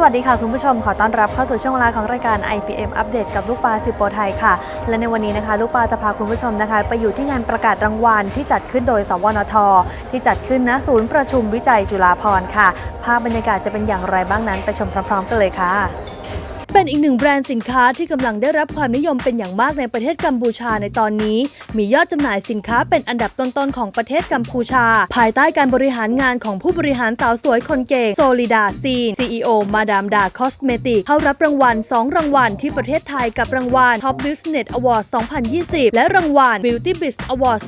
สวัสดีค่ะคุณผู้ชมขอต้อนรับเข้าสู่ช่วงเวลาของรายการ IPM อัปเดตกับลูกปลาสิบโปรไทยค่ะ และในวันนี้นะคะ ลูกปลาจะพาคุณผู้ชมนะคะ ไปอยู่ที่งานประกาศรางวัลที่จัดขึ้นโดย สวนท ที่จัดขึ้นณศูนย์ประชุมวิจัยจุฬาภรณ์ค่ะ ภาพบรรยากาศจะเป็นอย่างไรบ้างนั้นไปชมพร้อม ๆ กันเลยค่ะ เป็นอีกหนึ่งแบรนด์สินค้าที่กำลังได้รับความนิยมเป็นอย่างมากในประเทศกัมพูชาในตอนนี้ มียอดจำหน่ายสินค้าเป็นอันดับต้นๆของประเทศกัมพูชา ภายใต้การบริหารงานของผู้บริหารสาวสวยคนเก่งโซลิดาซีน CEO มาดามดาคอสเมติกเข้ารับรางวัล 2 รางวัลที่ประเทศไทยกับรางวัล Top Business Award 2020 และรางวัล Beauty Biz Award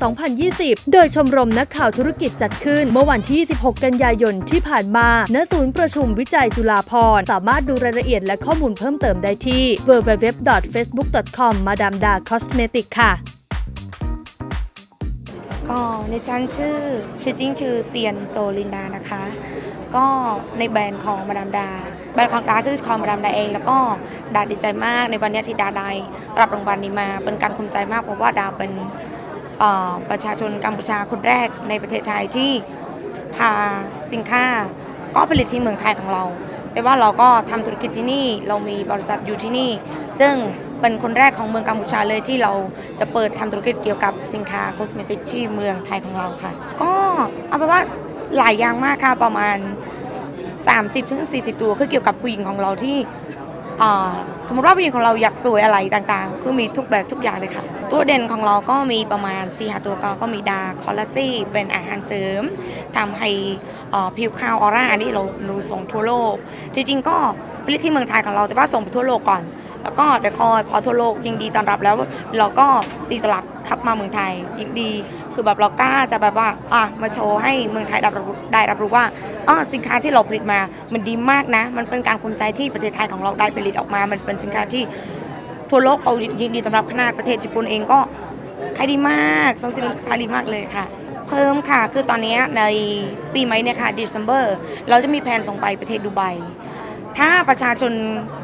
2020 โดยชมรมนักข่าวธุรกิจจัดขึ้น เมื่อวันที่ 16 กันยายนที่ผ่านมาณศูนย์ประชุมวิจัยจุฬาภรณ์สามารถดูรายละเอียดและข้อมูลเพิ่มเติมได้ที่ www.facebook.com มาดามดาคอสเมติกค่ะก็ในชั้นชื่อชื่อจริงชื่อเซียนโซลินดานะคะ ก็ในแบรนด์ของมาดามดา แบรนด์ของดาคือของมาดามดาเอง แล้วก็ดาดีใจมากในวันนี้ที่ดาได้รับรางวัลนี้มาเป็นการภูมิใจมากเพราะว่าดาเป็นประชาชนกัมพูชาคนแรกในประเทศไทยที่พาสินค้าก็ผลิตที่เมืองไทยของเรา แต่ว่าเราก็ทำธุรกิจที่นี่ เรามีบริษัทอยู่ที่นี่ ซึ่งเป็นคนแรกของเมืองกัมพูชาเลยที่เราจะเปิดทำธุรกิจเกี่ยวกับสินค้าคสเมติกที่เมืองไทยของเราค่ะ ก็เอาเป็นว่าหลายอย่างมากค่ะประมาณ 30ถึง40 ตัวคือเกี่ยวกับผู้หญิงของเราที่ สมมติว่าผู้หญิงของเราอยากสวยอะไรต่างๆ คือมีทุกแบบทุกอย่างเลยค่ะ ตัวเด่นของเราก็มีประมาณ4หาตัวก็ก็มีดาคอลลาซี่เป็นอาหารเสริมทำให้ผิวขาวออร่าอันนี้เราดูส่งทั่วโลก จริงๆก็ผลิตที่เมืองไทยของเราแต่ว่าส่งไปทั่วโลกก่อน แล้วก็เดี๋ยวคอยพอทั่วโลกยิ่งดีต้อนรับแล้ว เราก็ตีตลาดขับมาเมืองไทยยิ่งดี คือแบบเรากล้าจะแบบว่าอะมาโชว์ให้เมืองไทยได้รับรู้ได้รับรู้ว่าอ๋อสินค้าที่เราผลิตมามันดีมากนะ มันเป็นการภูมิใจที่ประเทศไทยของเราได้ผลิตออกมา มันเป็นสินค้าที่ทั่วโลกเขายินดีต้อนรับขนาดประเทศญี่ปุ่นเองก็ขายดีมากส่งสินค้าดีมากเลยค่ะเพิ่มค่ะ คือตอนนี้ในปีใหม่เนี่ยค่ะ December เราจะมีแผนส่งไปประเทศดูไบ ถ้าประชาชน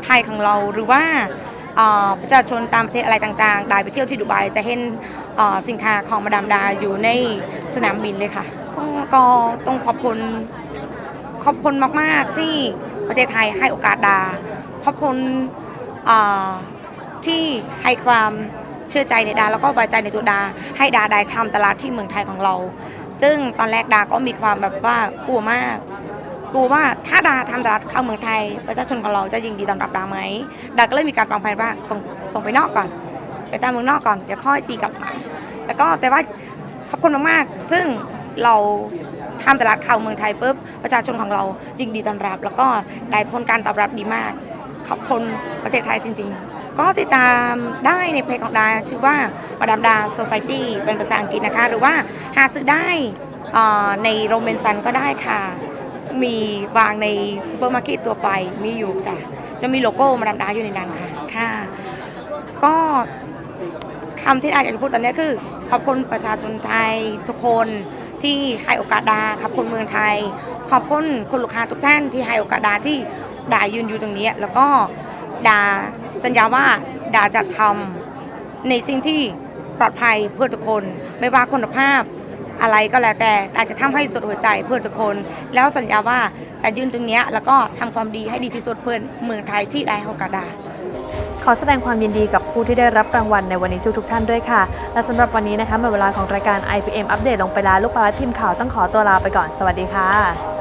ไทยของเราหรือว่าประชาชนตามประเทศอะไรต่างๆ ได้ไปเที่ยวที่ดูไบจะเห็นสินค้าของมาดามดาอยู่ในสนามบินเลยค่ะก็ก็ต้องขอบคุณขอบคุณมากๆที่ประเทศไทยให้โอกาสดา ขอบคุณที่ให้ความเชื่อใจในดา แล้วก็ไว้ใจในตัวดา ให้ดาได้ทำตลาดที่เมืองไทยของเรา ซึ่งตอนแรกดาก็มีความแบบว่ากลัวมาก ลัวว่าถ้าดาทำตลาดเข้าเมืองไทย ประชาชนของเราจะยิงดีต้อนรับดาไหมดาก็เลยมีการวางแผนว่าส่งส่งไปนอกก่อน ไปตามเมืองนอกก่อนเดี๋ยวค่อยตีกลับมาแล้วก็แต่ว่าขอบคุณมากๆซึ่งเราทำตลาดข้าวเมืองไทยปุ๊บประชาชนของเรายิงดีต้อนรับ แล้วก็ได้ผลการตอบรับดีมาก ขอบคุณประเทศไทยจริง ๆ ก็ติดตามได้ในเพจของดาชื่อว่ามาดามดา Society เป็นภาษาอังกฤษนะคะ หรือว่าหาซื้อได้ในโรเมนซันก็ได้ค่ะ มีวางในซูเปอร์มาร์เก็ตตัวไปมีอยู่จ้ะจะมีโลโก้มาดามดาอยู่ในนั้นค่ะค่ะ ก็คำที่อาจจะพูดตอนนี้คือ ขอบคุณประชาชนไทยทุกคนที่ให้โอกาสดาขอบคุณเมืองไทย ขอบคุณคุณลูกค้าทุกท่านที่ให้โอกาสดาที่ดายืนอยู่ตรงนี้ แล้วก็ดาสัญญาว่าดาจะทำในสิ่งที่ปลอดภัยเพื่อทุกคน ไม่ว่าคุณภาพ อะไรก็แล้วแต่อาจจะทำให้สุดหัวใจเพื่อทุกคน แล้วสัญญาว่าจะยืนตรงนี้แล้วก็ทำความดีให้ดีที่สุดเพื่อเมืองไทยที่ได้โอกกาดาขอแสดงความยินดีกับผู้ที่ได้รับรางวัลในวันนี้ทุกๆท่านด้วยค่ะ และสำหรับวันนี้นะคะหมดเวลาของรายการ IPM อัปเดตลงไปแล้วลูกปลาละทีมข่าวต้องขอตัวลาไปก่อน สวัสดีค่ะ